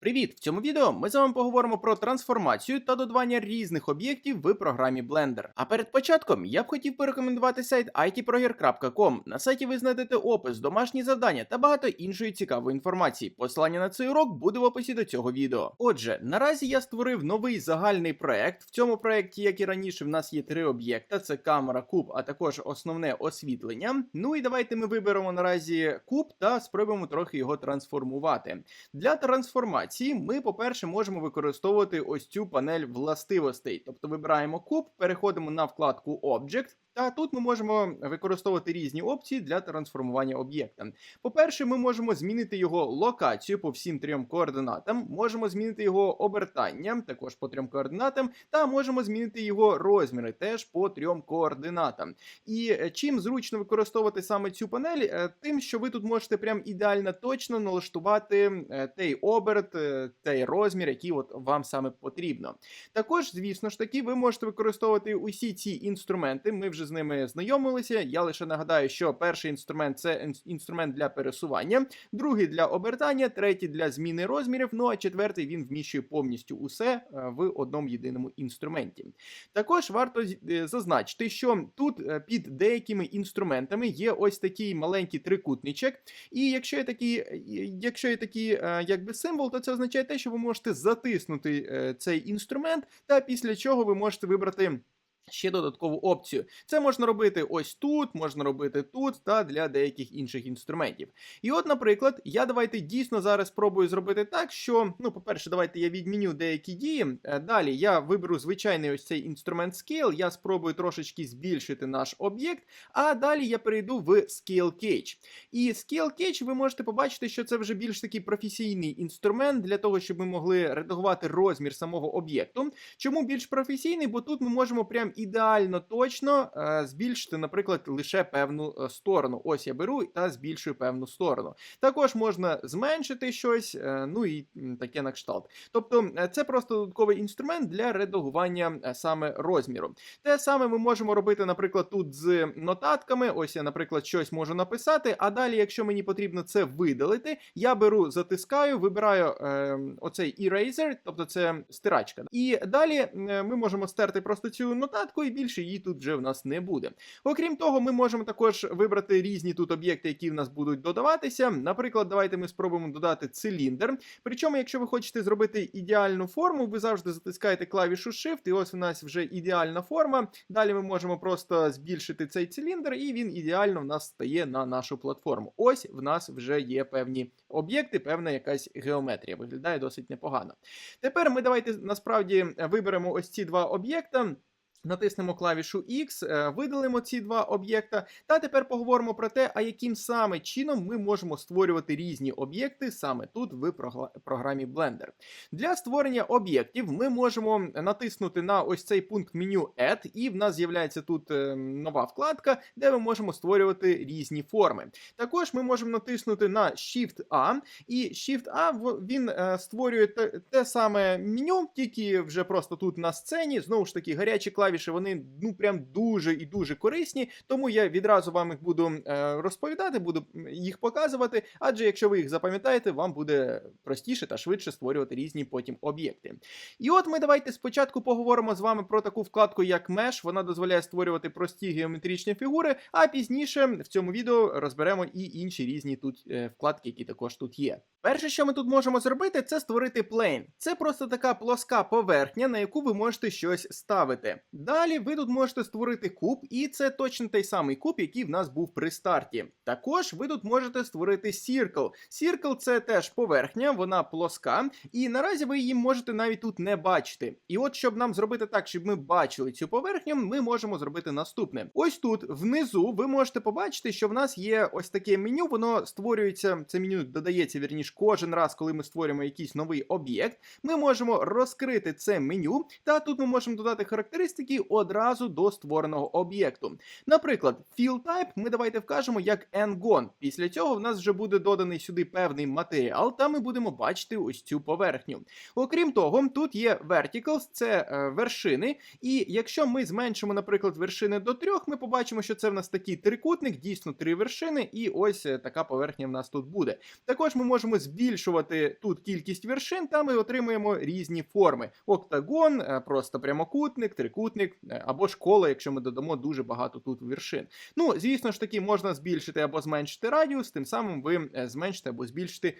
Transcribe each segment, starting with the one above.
Привіт! В цьому відео ми з вами поговоримо про трансформацію та додавання різних об'єктів в програмі Blender. А перед початком я б хотів порекомендувати сайт itproger.com. На сайті ви знайдете опис, домашні завдання та багато іншої цікавої інформації. Посилання на цей урок буде в описі до цього відео. Отже, наразі я створив новий загальний проект. В цьому проекті, як і раніше, в нас є три об'єкта: це камера, куб, а також основне освітлення. Ну і давайте ми виберемо наразі куб та спробуємо трохи його трансформувати. Для трансформації ми, по-перше, можемо використовувати ось цю панель властивостей. Тобто вибираємо куб, переходимо на вкладку Object. Та тут ми можемо використовувати різні опції для трансформування об'єкта. По-перше, ми можемо змінити його локацію по всім трьом координатам, можемо змінити його обертання, також по трьом координатам, та можемо змінити його розміри теж по трьом координатам. І е, чим зручно використовувати саме цю панель, е, тим, що ви тут можете прям ідеально точно налаштувати е, той оберт, той розмір, який от вам саме потрібно. Також, звісно ж таки, ви можете використовувати усі ці інструменти. Ми вже з ними знайомилися. Я лише нагадаю, що перший інструмент це інструмент для пересування, другий для обертання, третій для зміни розмірів. Ну а четвертий він вміщує повністю усе е, в одному єдиному інструменті. Також варто е, зазначити, що тут е, під деякими інструментами є ось такий маленький трикутничок. І якщо є такий, якщо є такий якби символ, то це означає те, що ви можете затиснути цей інструмент, та після чого ви можете вибрати. Ще додаткову опцію. Це можна робити ось тут, можна робити тут та для деяких інших інструментів. І от, наприклад, я давайте дійсно зараз спробую зробити так, що, ну, по-перше, давайте я відміню деякі дії. Е, Далі я виберу звичайний ось цей інструмент Scale, я спробую трошечки збільшити наш об'єкт, а далі я перейду в Scale Cage. І Scale Cage ви можете побачити, що це вже більш такий професійний інструмент для того, щоб ми могли редагувати розмір самого об'єкту. Чому більш професійний? Бо тут ми можемо прям ідеально точно е, збільшити, наприклад, лише певну е, сторону. Ось я беру та збільшую певну сторону. Також можна зменшити щось, е, ну і таке на кшталт. Тобто, це просто додатковий інструмент для редагування саме розміру. Те саме ми можемо робити, наприклад, тут з нотатками. Ось я, наприклад, щось можу написати. А далі, якщо мені потрібно це видалити, я беру, затискаю, вибираю е, оцей eraser, тобто це стирачка. І далі ми можемо стерти просто цю нотатку, і більше її тут вже в нас не буде. Окрім того, ми можемо також вибрати різні тут об'єкти, які в нас будуть додаватися. Наприклад, давайте ми спробуємо додати циліндр. Причому, якщо ви хочете зробити ідеальну форму, ви завжди затискаєте клавішу Shift, і ось у нас вже ідеальна форма. Далі ми можемо просто збільшити цей циліндр, і він ідеально в нас стає на нашу платформу. Ось в нас вже є певні об'єкти, певна якась геометрія. Виглядає досить непогано. Тепер ми давайте насправді виберемо ось ці два об'єкта. Натиснемо клавішу X, е, видалимо ці два об'єкта, та тепер поговоримо про те, а яким саме чином ми можемо створювати різні об'єкти саме тут в програмі Blender. Для створення об'єктів ми можемо натиснути на ось цей пункт меню Add, і в нас з'являється тут е, нова вкладка, де ми можемо створювати різні форми. Також ми можемо натиснути на Shift-A, і Shift-A він е, створює те, те саме меню, тільки вже просто тут на сцені. Знову ж таки, гарячі клавіші вони ну прям дуже і дуже корисні. Тому я відразу вам їх буду е, розповідати, буду їх показувати. Адже якщо ви їх запам'ятаєте, вам буде простіше та швидше створювати різні потім об'єкти. І от ми давайте спочатку поговоримо з вами про таку вкладку, як Mesh. Вона дозволяє створювати прості геометричні фігури. А пізніше в цьому відео розберемо і інші різні тут е, вкладки, які також тут є. Перше, що ми тут можемо зробити, це створити плейн. Це просто така плоска поверхня, на яку ви можете щось ставити. Далі ви тут можете створити куб, і це точно той самий куб, який в нас був при старті. Також ви тут можете створити Circle. Circle – це теж поверхня, вона плоска, і наразі ви її можете навіть тут не бачити. І от щоб нам зробити так, щоб ми бачили цю поверхню, ми можемо зробити наступне. Ось тут внизу ви можете побачити, що в нас є ось таке меню. Воно створюється. Це меню додається вірніше кожен раз, коли ми створюємо якийсь новий об'єкт. Ми можемо розкрити це меню, та тут ми можемо додати характеристики, прикріплений одразу до створеного об'єкту. Наприклад, fill type ми давайте вкажемо як n-gon. Після цього в нас вже буде доданий сюди певний матеріал, та ми будемо бачити ось цю поверхню. Окрім того, тут є verticals, це е, вершини. І якщо ми зменшимо, наприклад, вершини до трьох, ми побачимо, що це в нас такий трикутник, дійсно три вершини, і ось е, така поверхня в нас тут буде. Також ми можемо збільшувати тут кількість вершин, та ми отримуємо різні форми: октагон, е, просто прямокутник, трикутник е, або ж коло, якщо ми додамо дуже багато тут вершин. Ну, звісно ж таки, можна збільшити або зменшити радіус, тим самим ви е, зменшите або збільшите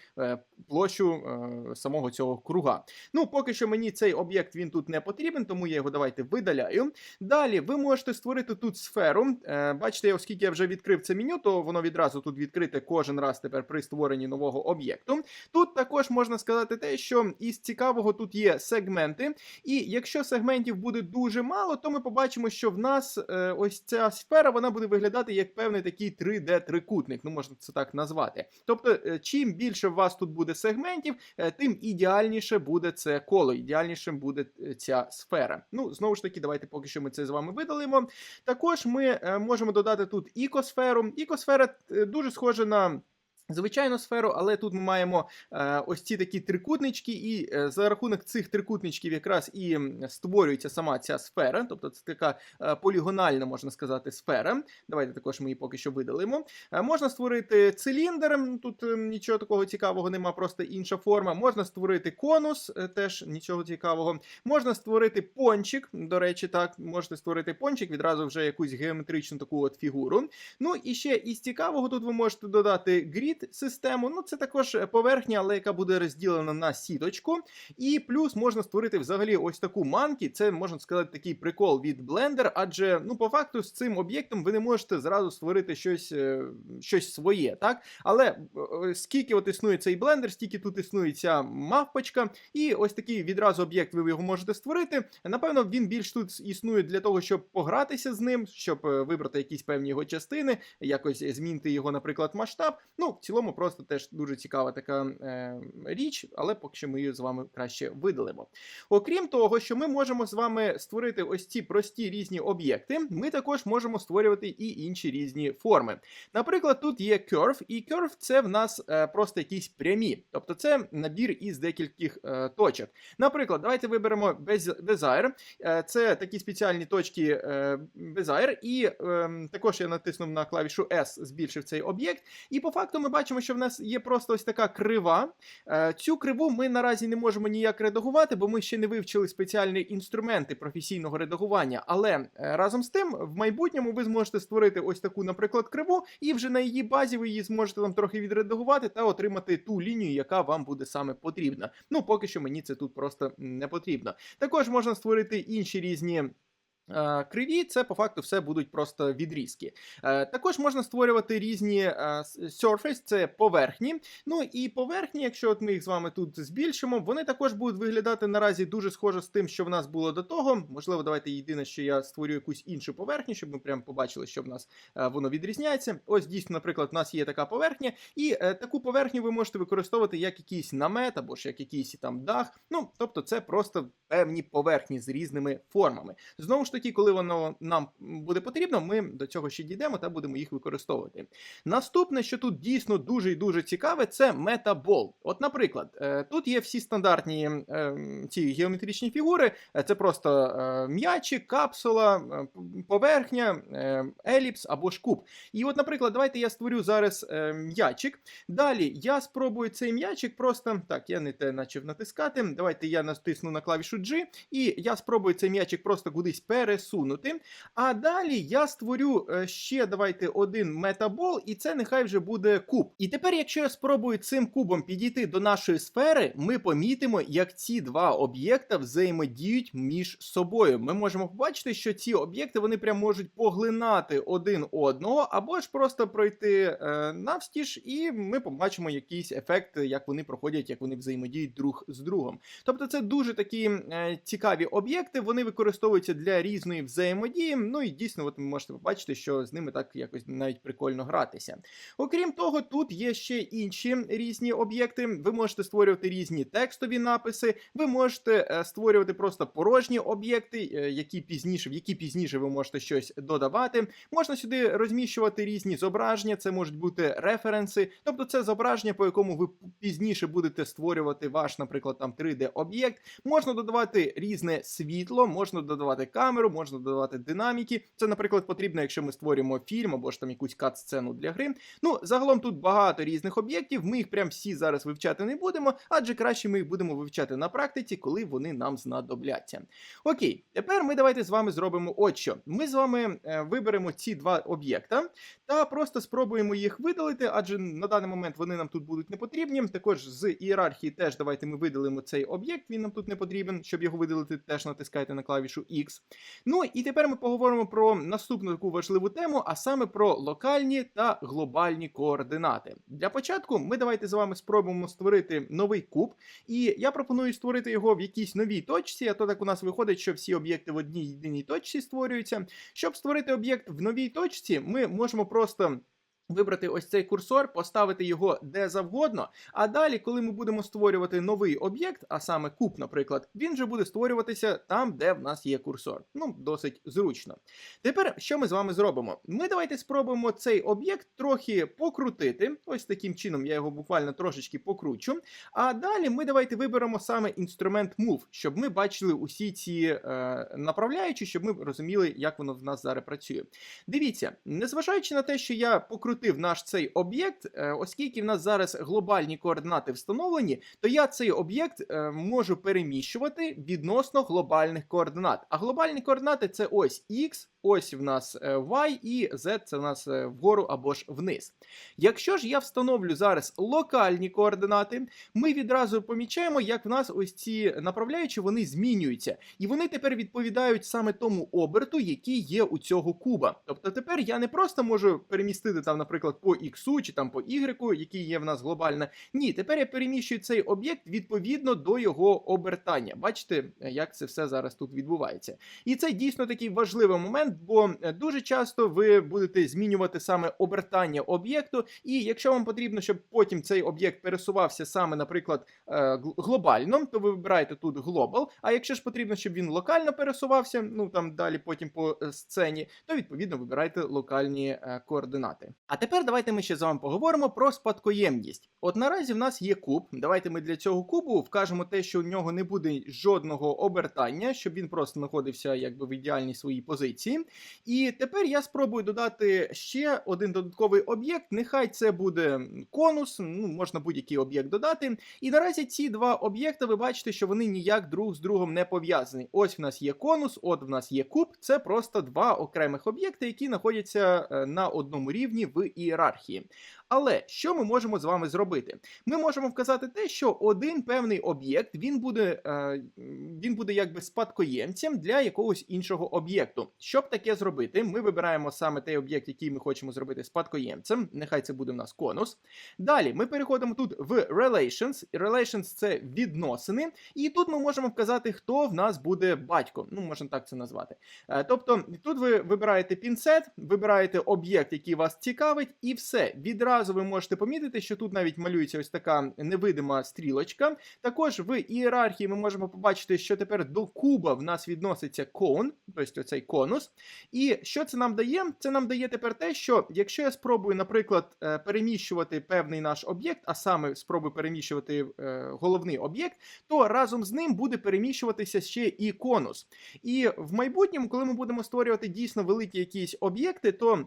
площу е, самого цього круга. Ну, поки що мені цей об'єкт він тут не потрібен, тому я його давайте видаляю. Далі ви можете створити тут сферу. Бачите, оскільки я вже відкрив це меню, то воно відразу тут відкрите кожен раз тепер при створенні нового об'єкту. Тут також можна сказати те, що із цікавого тут є сегменти, і якщо сегментів буде дуже мало, то ми побачимо, що в нас е, ось ця сфера вона буде виглядати як певний такий 3D-трикутник, ну можна це так назвати. Тобто, е, чим більше у вас тут буде сегментів, е, тим ідеальніше буде це коло, ідеальнішим буде е, ця сфера. Ну, знову ж таки, давайте поки що ми це з вами видалимо. Також ми е, можемо додати тут ікосферу. Ікосфера е, дуже схожа на. Звичайну сферу, але тут ми маємо е, ось ці такі трикутнички, і е, за рахунок цих трикутничків якраз і створюється сама ця сфера, тобто це така е, полігональна, можна сказати, сфера. Давайте також ми її поки що видалимо. Е, можна створити циліндр, тут е, нічого такого цікавого нема, просто інша форма. Можна створити конус, е, теж нічого цікавого. Можна створити пончик, до речі, так, можете створити пончик, відразу вже якусь геометричну таку от фігуру. Ну і ще із цікавого тут ви можете додати грід систему. Ну, це також поверхня, але яка буде розділена на сіточку. І плюс можна створити взагалі ось таку манкі. Це можна сказати такий прикол від Blender, адже ну по факту з цим об'єктом ви не можете зразу створити щось, е, щось своє, так? Але е, скільки от існує цей блендер, стільки тут існує ця мавпочка, і ось такий відразу об'єкт ви його можете створити. Напевно, він більш тут існує для того, щоб погратися з ним, щоб е, вибрати якісь певні його частини, якось змінити його, наприклад, масштаб. Ну, цілому, просто теж дуже цікава така е, річ, але поки що ми її з вами краще видалимо. Окрім того, що ми можемо з вами створити ось ці прості різні об'єкти, ми також можемо створювати і інші різні форми. Наприклад, тут є curve, і curve це в нас е, просто якісь прямі, тобто це набір із декількох е, точок. Наприклад, давайте виберемо Bezier. Е, Це такі спеціальні точки е, Bezier, і е, також я натиснув на клавішу S, збільшив цей об'єкт. І по факту ми бачимо, що в нас є просто ось така крива. Е, Цю криву ми наразі не можемо ніяк редагувати, бо ми ще не вивчили спеціальні інструменти професійного редагування. Але е, разом з тим, в майбутньому ви зможете створити ось таку, наприклад, криву, і вже на її базі ви її зможете там трохи відредагувати та отримати ту лінію, яка вам буде саме потрібна. Ну, поки що мені це тут просто не потрібно. Також можна створити інші різні. Е, Криві, це по факту все будуть просто відрізки. Е, Також можна створювати різні е, surface, це поверхні. Ну і поверхні, якщо от ми їх з вами тут збільшимо, вони також будуть виглядати наразі дуже схоже з тим, що в нас було до того. Можливо, давайте єдине, що я створю якусь іншу поверхню, щоб ми прямо побачили, що в нас воно відрізняється. Ось дійсно, наприклад, у нас є така поверхня, і таку поверхню ви можете використовувати як якийсь намет або ж як якийсь там дах. Ну, тобто, це просто певні поверхні з різними формами. Знову ж таки, коли воно нам буде потрібно, ми до цього ще дійдемо та будемо їх використовувати. Наступне, що тут дійсно дуже і дуже цікаве, це метабол. От, наприклад, е, тут є всі стандартні е, ці геометричні фігури. Е, Це просто е, м'ячик, капсула, поверхня, еліпс або ж куб. І от, наприклад, давайте я створю зараз м'ячик. Далі я спробую цей м'ячик просто так, я не те почав натискати. Давайте я натисну на клавішу G, і я спробую цей м'ячик просто кудись пересунути. А далі я створю е, ще давайте один метабол, і це нехай вже буде куб. І тепер, якщо я спробую цим кубом підійти до нашої сфери, ми помітимо, як ці два об'єкта взаємодіють між собою. Ми можемо побачити, що ці об'єкти вони прям можуть поглинати один одного, або ж просто пройти е, навстіж, і ми побачимо якийсь ефект, як вони проходять, як вони взаємодіють друг з другом. Тобто, це дуже такий е, цікаві об'єкти, вони використовуються для різної взаємодії. Ну і дійсно, от ви можете побачити, що з ними так якось навіть прикольно гратися. Окрім того, тут є ще інші різні об'єкти. Ви можете створювати різні текстові написи, ви можете е, створювати просто порожні об'єкти, е, які пізніше, в які пізніше ви можете щось додавати. Можна сюди розміщувати різні зображення, це можуть бути референси, тобто це зображення, по якому ви пізніше будете створювати ваш, наприклад, там 3D-об'єкт. Можна додавати різне світло, можна додавати камеру, можна додавати динаміки. Це, наприклад, потрібно, якщо ми створюємо фільм або ж там якусь кат-сцену для гри. Ну, загалом тут багато різних об'єктів. Ми їх прям всі зараз вивчати не будемо, адже краще ми їх будемо вивчати на практиці, коли вони нам знадобляться. Окей, тепер ми давайте з вами зробимо от що. Ми з вами е, виберемо ці два об'єкта та просто спробуємо їх видалити, адже на даний момент вони нам тут будуть не потрібні. Також з ієрархії теж давайте ми видалимо цей об'єкт, він нам тут не потрібен. Щоб його видалити, теж натискайте на клавішу X. Ну і тепер ми поговоримо про наступну таку важливу тему, а саме про локальні та глобальні координати. Для початку ми давайте з вами спробуємо створити новий куб, і я пропоную створити його в якійсь новій точці. А то так у нас виходить, що всі об'єкти в одній єдиній точці створюються. Щоб створити об'єкт в новій точці, ми можемо просто. Вибрати ось цей курсор, поставити його де завгодно. А далі, коли ми будемо створювати новий об'єкт, а саме куб, наприклад, він вже буде створюватися там, де в нас є курсор. Ну, досить зручно. Тепер що ми з вами зробимо? Ми давайте спробуємо цей об'єкт трохи покрутити. Ось таким чином я його буквально трошечки покручу. А далі ми давайте виберемо саме інструмент Move, щоб ми бачили усі ці е, направляючі, щоб ми розуміли, як воно в нас зараз працює. Дивіться, незважаючи на те, що я покрутив наш цей об'єкт, е, оскільки в нас зараз глобальні координати встановлені, то я цей об'єкт е, можу переміщувати відносно глобальних координат. А глобальні координати це ось X, ось в нас е, Y і Z це в нас е, вгору або ж вниз. Якщо ж я встановлю зараз локальні координати, ми відразу помічаємо, як в нас ось ці направляючі вони змінюються. І вони тепер відповідають саме тому оберту, який є у цього куба. Тобто тепер я не просто можу перемістити там, наприклад, по X чи там по Y, який є в нас глобально. Ні, тепер я переміщую цей об'єкт відповідно до його обертання. Бачите, як це все зараз тут відбувається. І це дійсно такий важливий момент, бо е, дуже часто ви будете змінювати саме обертання об'єкту, і якщо вам потрібно, щоб потім цей об'єкт пересувався саме, наприклад, е, глобально, то ви вибираєте тут Global, А якщо ж потрібно, щоб він локально пересувався, ну там далі потім по е, сцені, то відповідно вибирайте локальні координати. А тепер давайте ми ще з вами поговоримо про спадкоємність. От наразі в нас є куб. Давайте ми для цього кубу вкажемо те, що у нього не буде жодного обертання, щоб він просто знаходився якби в ідеальній своїй позиції. І тепер я спробую додати ще один додатковий об'єкт. Нехай це буде конус, ну можна будь-який об'єкт додати. І наразі ці два об'єкти ви бачите, що вони ніяк друг з другом не пов'язані. Ось в нас є конус, от в нас є куб. Це просто два окремих об'єкти, які знаходяться е, на одному рівні в ієрархії. Але що ми можемо з вами зробити? Ми можемо вказати те, що один певний об'єкт він буде, е, він буде якби спадкоємцем для якогось іншого об'єкту. Щоб таке зробити, ми вибираємо саме той об'єкт, який ми хочемо зробити спадкоємцем. Нехай це буде в нас конус. Далі ми переходимо тут в Relations. Relations це відносини, і тут ми можемо вказати, хто в нас буде батько. Ну, можна так це назвати. Е, Тобто, тут ви вибираєте пінцет, вибираєте об'єкт, який вас цікавить, і все. Відразу ви можете помітити, що тут навіть малюється ось така невидима стрілочка. Також в ієрархії ми можемо побачити, що тепер до куба в нас відноситься кон, тобто оцей конус. І що це нам дає? Це нам дає тепер те, що якщо я спробую, наприклад, е, переміщувати певний наш об'єкт, а саме спробую переміщувати е, головний об'єкт, то разом з ним буде переміщуватися ще і конус. І в майбутньому, коли ми будемо створювати дійсно великі якісь об'єкти, то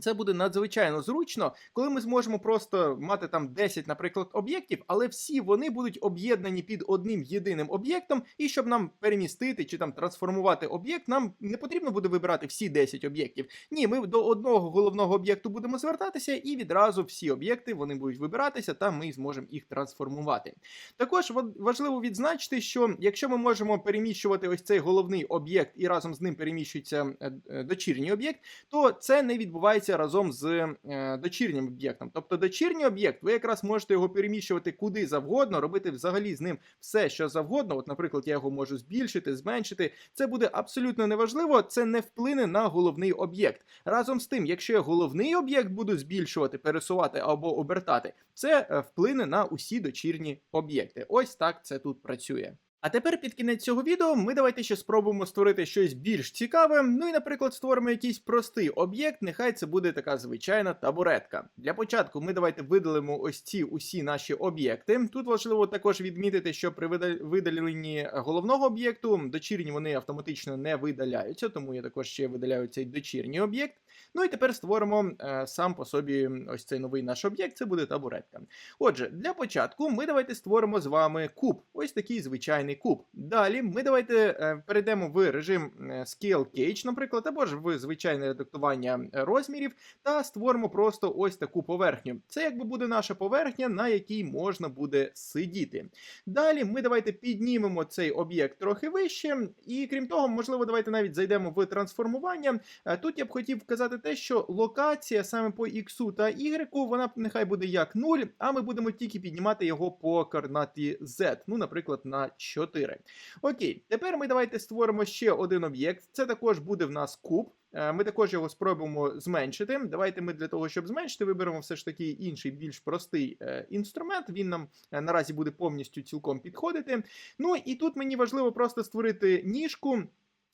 це буде надзвичайно зручно, коли ми зможемо просто мати там 10, наприклад, об'єктів, але всі вони будуть об'єднані під одним єдиним об'єктом. І щоб нам перемістити чи там трансформувати об'єкт, нам не потрібно буде вибирати всі 10 об'єктів. Ні, ми до одного головного об'єкту будемо звертатися, і відразу всі об'єкти вони будуть вибиратися, та ми зможемо їх трансформувати. Також важливо відзначити, що якщо ми можемо переміщувати ось цей головний об'єкт і разом з ним переміщується е, е, дочірній об'єкт, то це не відбувається відбувається разом з е, дочірнім об'єктом. Тобто дочірній об'єкт, ви якраз можете його переміщувати куди завгодно, робити взагалі з ним все, що завгодно. От, наприклад, я його можу збільшити, зменшити. Це буде абсолютно неважливо, це не вплине на головний об'єкт. Разом з тим, якщо я головний об'єкт буду збільшувати, пересувати або обертати, це е, вплине на усі дочірні об'єкти. Ось так це тут працює. А тепер під кінець цього відео ми давайте ще спробуємо створити щось більш цікаве. Ну і, наприклад, створимо якийсь простий об'єкт. Нехай це буде така звичайна табуретка. Для початку ми давайте видалимо ось ці усі наші об'єкти. Тут важливо також відмітити, що при видал- видаленні головного об'єкту дочірні вони автоматично не видаляються, тому я також ще видаляю цей дочірній об'єкт. Ну і тепер створимо е, сам по собі ось цей новий наш об'єкт. Це буде табуретка. Отже, для початку ми давайте створимо з вами куб. Ось такий звичайний куб. Далі ми давайте е, перейдемо в режим е, Scale Cage, наприклад, або ж в звичайне редактування е, розмірів, та створимо просто ось таку поверхню. Це якби буде наша поверхня, на якій можна буде сидіти. Далі ми давайте піднімемо цей об'єкт трохи вище, і крім того, можливо, давайте навіть зайдемо в трансформування. Е, Тут я б хотів вказати те, що локація саме по X та Y, вона нехай буде як 0, а ми будемо тільки піднімати його по координаті Z, ну, наприклад, на 4. Окей, тепер ми давайте створимо ще один об'єкт. Це також буде в нас куб. Е, Ми також його спробуємо зменшити. Давайте ми для того, щоб зменшити, виберемо все ж таки інший, більш простий е, інструмент. Він нам е, наразі буде повністю цілком підходити. Ну і тут мені важливо просто створити ніжку.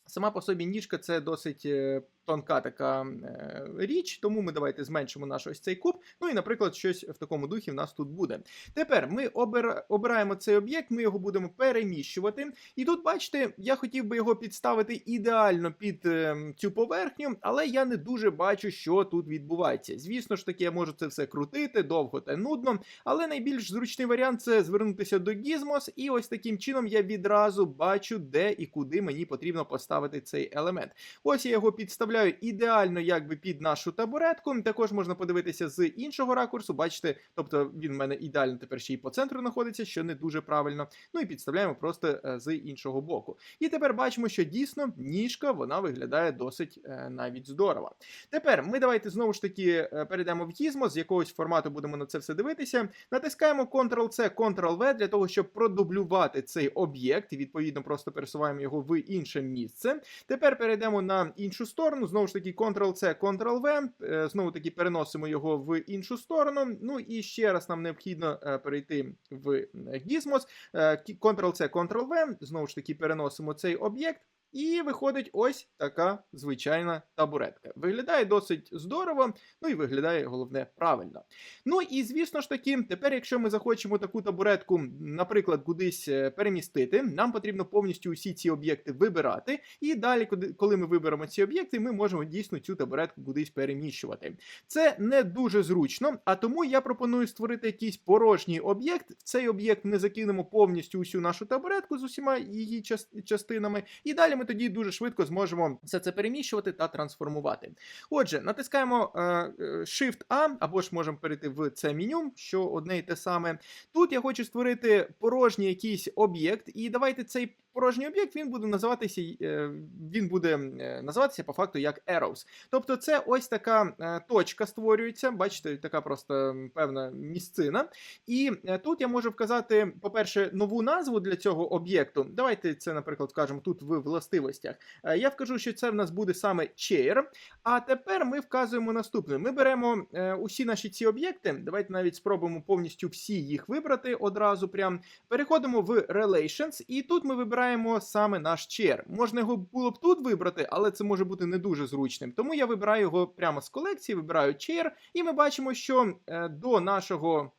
Сама по собі ніжка це досить е, тонка така е, річ, тому ми давайте зменшимо наш ось цей куб. Ну і, наприклад, щось в такому духі в нас тут буде. Тепер ми обира- обираємо цей об'єкт, ми його будемо переміщувати. І тут, бачите, я хотів би його підставити ідеально під е, цю поверхню, але я не дуже бачу, що тут відбувається. Звісно ж таки, я можу це все крутити довго та нудно, але найбільш зручний варіант це звернутися до Gizmos, і ось таким чином я відразу бачу, де і куди мені потрібно поставити цей елемент. Ось я його підставляю ідеально якби під нашу табуретку. Також можна подивитися з іншого ракурсу. Бачите, тобто він в мене ідеально тепер ще й по центру знаходиться, що не дуже правильно. Ну і підставляємо просто е, з іншого боку. І тепер бачимо, що дійсно ніжка вона виглядає досить е, навіть здорово. Тепер ми давайте знову ж таки е, перейдемо в Gizmo, з якогось формату будемо на це все дивитися. Натискаємо Ctrl-C, Ctrl-V для того, щоб продублювати цей об'єкт, і відповідно просто пересуваємо його в інше місце. Тепер перейдемо на іншу сторону. Знову ж таки, Ctrl-C, Ctrl-V. е, Знову таки переносимо його в іншу сторону. Ну і ще раз нам необхідно е, перейти в Gizmos. Е, Ctrl-C, Ctrl-V. Знову ж таки, переносимо цей об'єкт. І виходить ось така звичайна табуретка. Виглядає досить здорово, ну і виглядає головне правильно. Ну і звісно ж таки, тепер, якщо ми захочемо таку табуретку, наприклад, кудись е, перемістити, нам потрібно повністю усі ці об'єкти вибирати. І далі, коли- ми виберемо ці об'єкти, ми можемо дійсно цю табуретку кудись переміщувати. Це не дуже зручно, а тому я пропоную створити якийсь порожній об'єкт. В цей об'єкт ми закинемо повністю усю нашу табуретку з усіма її частинами, і далі ми тоді дуже швидко зможемо все це переміщувати та трансформувати. Отже, натискаємо е, е, Shift-A, або ж можемо перейти в це меню, що одне і те саме. Тут я хочу створити порожній якийсь об'єкт, і давайте цей порожній об'єкт він буде називатися, е, він буде е, називатися по факту як arrows. Тобто, це ось така е, точка створюється. Бачите, така просто певна місцина. І тут я можу вказати, по-перше, нову назву для цього об'єкту. Давайте це, наприклад, вкажемо тут в властивостях. Я вкажу, що це в нас буде саме chair. А тепер ми вказуємо наступне: ми беремо усі наші ці об'єкти. Давайте навіть спробуємо повністю всі їх вибрати одразу. Прям переходимо в Relations, і тут ми вибираємо саме наш chair. Можна його було б тут вибрати, але це може бути не дуже зручним. Тому я вибираю його прямо з колекції, вибираю chair, і ми бачимо, що е, до нашого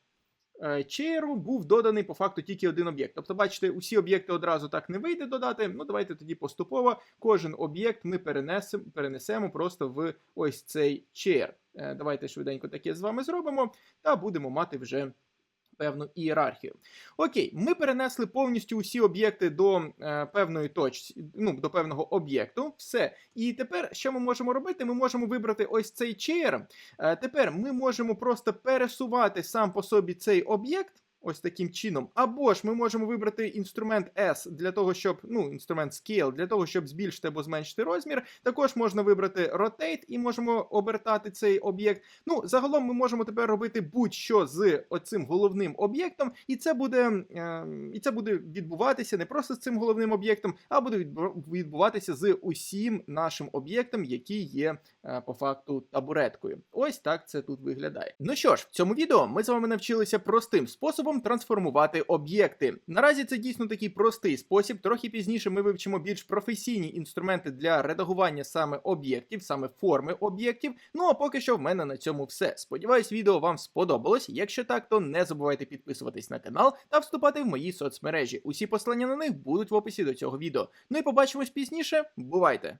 е, чейру був доданий по факту тільки один об'єкт. Тобто, бачите, усі об'єкти одразу так не вийде додати. Ну, давайте тоді поступово кожен об'єкт ми перенесемо, перенесемо просто в ось цей чейр. Е, Давайте швиденько таке з вами зробимо, та будемо мати вже. Певну ієрархію. Окей, ми перенесли повністю усі об'єкти до е, певної точки, ну, до певного об'єкту. Все. І тепер, що ми можемо робити? Ми можемо вибрати ось цей chair. Е, тепер ми можемо просто пересувати сам по собі цей об'єкт. Ось таким чином. Або ж ми можемо вибрати інструмент S для того, щоб ну, інструмент Scale, для того, щоб збільшити або зменшити розмір. Також можна вибрати Rotate і можемо обертати цей об'єкт. Ну, загалом ми можемо тепер робити будь-що з оцим головним об'єктом, і це буде е, і це буде відбуватися не просто з цим головним об'єктом, а буде відбуватися з усім нашим об'єктом, який є е, по факту табуреткою. Ось так це тут виглядає. Ну що ж, в цьому відео ми з вами навчилися простим способом трансформувати об'єкти. Наразі це дійсно такий простий спосіб. Трохи пізніше ми вивчимо більш професійні інструменти для редагування саме об'єктів, саме форми об'єктів. Ну а поки що в мене на цьому все. Сподіваюсь, відео вам сподобалось. Якщо так, то не забувайте підписуватись на канал та вступати в мої соцмережі. Усі послання на них будуть в описі до цього відео. Ну і побачимось пізніше. Бувайте!